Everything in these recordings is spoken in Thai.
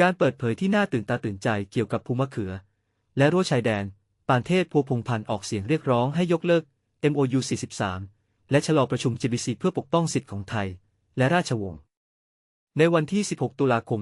การเปิดเผยที่น่าตื่นตาตื่นใจเกี่ยวกับภูมะเขือ และรั้วชายแดน ปานเทพพัวพงพันธ์ออกเสียงเรียกร้องให้ยกเลิก MOU 43 และชะลอประชุม GBC เพื่อปกป้องสิทธิของไทย และราชวงศ์ ในวันที่ 16 ตุลาคม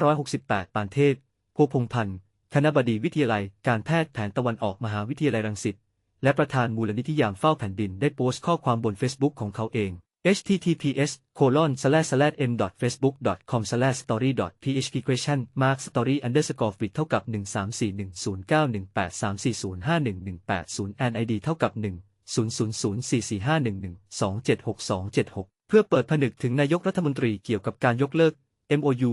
2568 ปานเทพพัวพงพันธ์ คณบดีวิทยาลัย การแพทย์แผนตะวันออกมหาวิทยาลัยรังสิต และประธานมูลนิธิยามเฝ้าแผ่นดินได้โพสต์ข้อความบน Facebook ของเขาเอง https colon slash slash m facebook com slash story php question mark story underscore fit เท่ากับ 134109183405118 and id เท่ากับ 100445112762276 เพื่อเปิดผนึกถึงนายกรัฐมนตรีเกี่ยวกับการยกเลิก MOU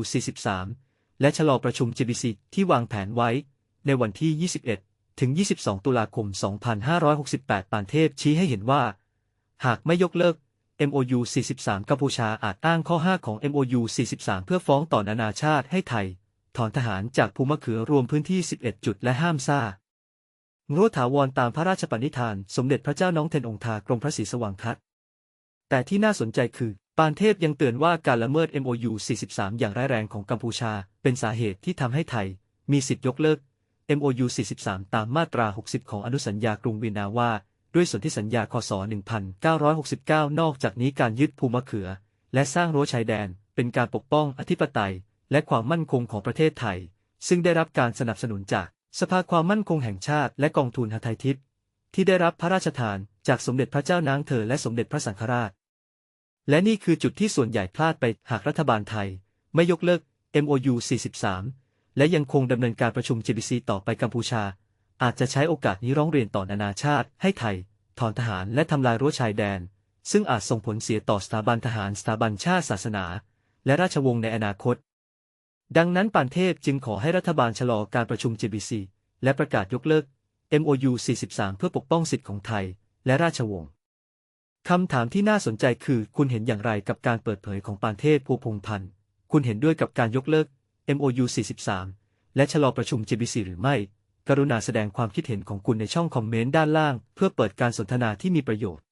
43 และชะลอประชุม GBC ที่วางแผนไว้ ในวันที่ 21 ถึง 22 ตุลาคม 2568 ปานเทพชี้ให้เห็นว่า หากไม่ยกเลิก MOU 43 กัมพูชาอาจอ้างข้อ 5 ของ MOU 43 เพื่อฟ้องต่อนานาชาติให้ไทย ถอนทหารจากภูมะเขือรวมพื้นที่ 11 จุดและห้ามซ่ารั้วถาวรตามพระราชปณิธาน สมเด็จพระเจ้าน้องเทนองค์ทากรมพระศรีสว่างคัดแต่ที่น่าสนใจคือ ปานเทพยังเตือนว่าการละเมิด MOU 43 อย่างร้ายแรงของกัมพูชา เป็นสาเหตุที่ทำให้ไทย มีสิทธิยกเลิก MOU 43 ตามมาตรา 60 ของอนุสัญญากรุงวีนาว่า ด้วยสนธิสัญญาคศ 1969 นอกจากนี้การยึดภูมะเขือ และสร้างรั้วชายแดน เป็นการปกป้องอธิปไตย และความมั่นคงของประเทศไทย ซึ่งได้รับการสนับสนุนจากสภาความมั่นคงแห่งชาติและกองทุนหทัยทิพย์ที่ได้รับพระราชทานจากสมเด็จพระเจ้านางเธอและสมเด็จพระสังฆราช และนี่คือจุดที่ส่วนใหญ่พลาดไปหากรัฐบาลไทย ไม่ยกเลิก MOU 43 และยังคงดำเนินการประชุม GBC ต่อไปกัมพูชา อาจจะใช้โอกาสนี้ร้องเรียนต่อนานาชาติ ให้ไทย ถอนทหารและทำลายรั้วชายแดน ซึ่งอาจส่งผลเสียต่อสถาบันทหารสถาบันชาติศาสนา และราชวงศ์ในอนาคต ดังนั้นปานเทพจึงขอให้รัฐบาลชะลอการประชุม GBC และประกาศยกเลิก MOU 43 เพื่อปกป้องสิทธิของไทย และราชวงศ์คำถามที่น่าสนใจคือคุณเห็นอย่างไรกับการเปิดเผยของปานเทพภูพงพันธ์ คุณเห็นด้วยกับการยกเลิก MOU 43 และชะลอประชุม GBC หรือไม่ กรุณาแสดงความคิดเห็นของคุณในช่องคอมเมนต์ด้านล่าง เพื่อเปิดการสนทนาที่มีประโยชน์